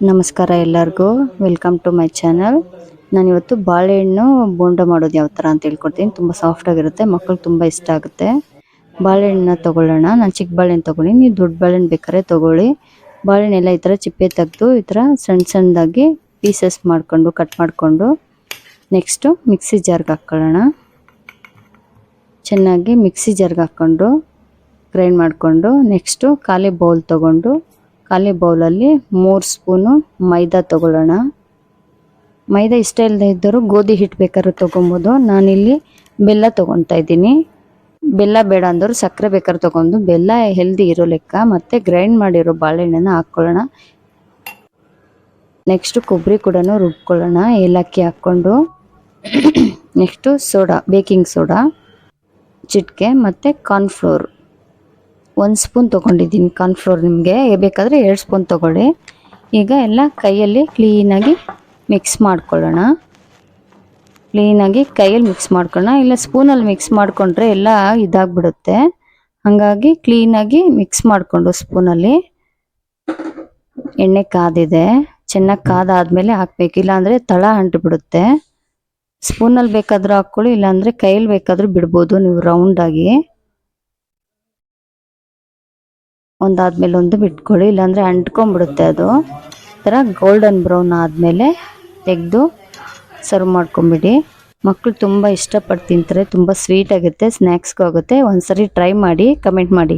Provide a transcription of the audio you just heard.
ನಮಸ್ಕಾರ ಎಲ್ಲರಿಗೂ. Welcome to my channel ನಾನಿವತ್ತು ಬಾಳೆಹಣ್ಣು ಬೋಂಡ ಮಾಡೋದು ಯಾವ ಥರ ಅಂತ ಹೇಳ್ಕೊಡ್ತೀನಿ. ತುಂಬ ಸಾಫ್ಟಾಗಿರುತ್ತೆ ಮಕ್ಕಳಿಗೆ ತುಂಬ ಇಷ್ಟ ಆಗುತ್ತೆ. ಬಾಳೆಹಣ್ಣನ್ನ ತೊಗೊಳ್ಳೋಣ. ನಾನು ಚಿಕ್ಕ ಬಾಳೆಹಣ್ಣು ತೊಗೊಳ್ಳಿ ನೀವು ದೊಡ್ಡ ಬಾಳೆಹಣ್ಣು ಬೇಕಾದ್ರೆ ತೊಗೊಳ್ಳಿ. ಬಾಳೆಹಣ್ಣೆಲ್ಲ ಈ ಥರ ಚಿಪ್ಪೆ ತೆಗೆದು ಈ ಥರ ಸಣ್ಣ ಸಣ್ಣದಾಗಿ ಪೀಸಸ್ ಮಾಡಿಕೊಂಡು ಕಟ್ ಮಾಡಿಕೊಂಡು ನೆಕ್ಸ್ಟು ಮಿಕ್ಸಿ ಜಾರ್ಗೆ ಹಾಕ್ಕೊಳ್ಳೋಣ ಚೆನ್ನಾಗಿ ಮಿಕ್ಸಿ ಜಾರ್ಗೆ ಹಾಕ್ಕೊಂಡು ಗ್ರೈಂಡ್ ಮಾಡಿಕೊಂಡು ನೆಕ್ಸ್ಟು ಖಾಲಿ ಬೌಲ್ ತೊಗೊಂಡು ಖಾಲಿ ಬೌಲಲ್ಲಿ ಮೂರು ಸ್ಪೂನು ಮೈದಾ ತೊಗೊಳ್ಳೋಣ. ಮೈದಾ ಇಷ್ಟ ಇಲ್ಲದೆ ಇದ್ದರೂ ಗೋಧಿ ಹಿಟ್ಟು ಬೇಕಾದ್ರೂ ತೊಗೊಬೋದು. ನಾನಿಲ್ಲಿ ಬೆಲ್ಲ ತೊಗೊತಾ ಇದ್ದೀನಿ. ಬೆಲ್ಲ ಬೇಡ ಅಂದರೂ ಸಕ್ಕರೆ ಬೇಕಾದ್ರೂ ತೊಗೊಂಡು ಬೆಲ್ಲ ಹೆಲ್ದಿ ಇರೋ ಲೆಕ್ಕ ಮತ್ತು ಗ್ರೈಂಡ್ ಮಾಡಿರೋ ಬಾಳೆಹಣ್ಣನ ಹಾಕ್ಕೊಳ್ಳೋಣ ನೆಕ್ಸ್ಟು ಕೊಬ್ಬರಿ ಕೂಡ ರುಬ್ಕೊಳ್ಳೋಣ. ಏಲಕ್ಕಿ ಹಾಕ್ಕೊಂಡು. ನೆಕ್ಸ್ಟು ಸೋಡಾ ಬೇಕಿಂಗ್ ಸೋಡಾ ಚಿಟ್ಕೆ ಮತ್ತು ಕಾರ್ನ್ಫ್ಲೋರ್ ಒಂದು ಸ್ಪೂನ್ ತೊಗೊಂಡಿದ್ದೀನಿ ಕಾರ್ನ್ಫ್ಲೋರ್ ನಿಮಗೆ. ಬೇಕಾದರೆ ಎರಡು ಸ್ಪೂನ್ ತೊಗೊಳ್ಳಿ. ಈಗ ಎಲ್ಲ ಕೈಯಲ್ಲಿ ಕ್ಲೀನಾಗಿ ಮಿಕ್ಸ್ ಮಾಡ್ಕೊಳ್ಳೋಣ. ಕ್ಲೀನಾಗಿ ಕೈಯಲ್ಲಿ ಮಿಕ್ಸ್ ಮಾಡ್ಕೊಳ್ಳೋಣ. ಇಲ್ಲ ಸ್ಪೂನಲ್ಲಿ ಮಿಕ್ಸ್ ಮಾಡಿಕೊಂಡ್ರೆ ಎಲ್ಲ ಇದಾಗ್ಬಿಡುತ್ತೆ. ಹಾಗಾಗಿ ಕ್ಲೀನಾಗಿ ಮಿಕ್ಸ್ ಮಾಡಿಕೊಂಡು ಸ್ಪೂನಲ್ಲಿ ಎಣ್ಣೆ ಕಾದಿದೆ. ಚೆನ್ನಾಗಿ ಕಾದಾದಮೇಲೆ ಹಾಕ್ಬೇಕು. ಇಲ್ಲಾಂದರೆ ತಳ ಅಂಟಿಬಿಡುತ್ತೆ. ಸ್ಪೂನಲ್ಲಿ ಬೇಕಾದರೂ ಹಾಕ್ಕೊಳ್ಳಿ, ಇಲ್ಲಾಂದರೆ ಕೈಯಲ್ಲಿ ಬೇಕಾದರೂ ಬಿಡ್ಬೋದು. ನೀವು ರೌಂಡಾಗಿ ಒಂದಾದ್ಮೇಲೆ ಒಂದು ಬಿಟ್ಕೊಳ್ಳಿ ಇಲ್ಲಾಂದರೆ ಅಂಟ್ಕೊಂಡ್ಬಿಡುತ್ತೆ ಅದು. ಥರ ಗೋಲ್ಡನ್ ಬ್ರೌನ್ ಆದಮೇಲೆ ತೆಗೆದು ಸರ್ವ್ ಮಾಡ್ಕೊಂಬಿಡಿ. ಮಕ್ಕಳು ತುಂಬ ಇಷ್ಟಪಟ್ಟು ತಿಂತಾರೆ, ತುಂಬ ಸ್ವೀಟ್ ಆಗುತ್ತೆ ಸ್ನ್ಯಾಕ್ಸ್ಗೂ ಆಗುತ್ತೆ. ಒಂದ್ಸರಿ ಟ್ರೈ ಮಾಡಿ ಕಮೆಂಟ್ ಮಾಡಿ.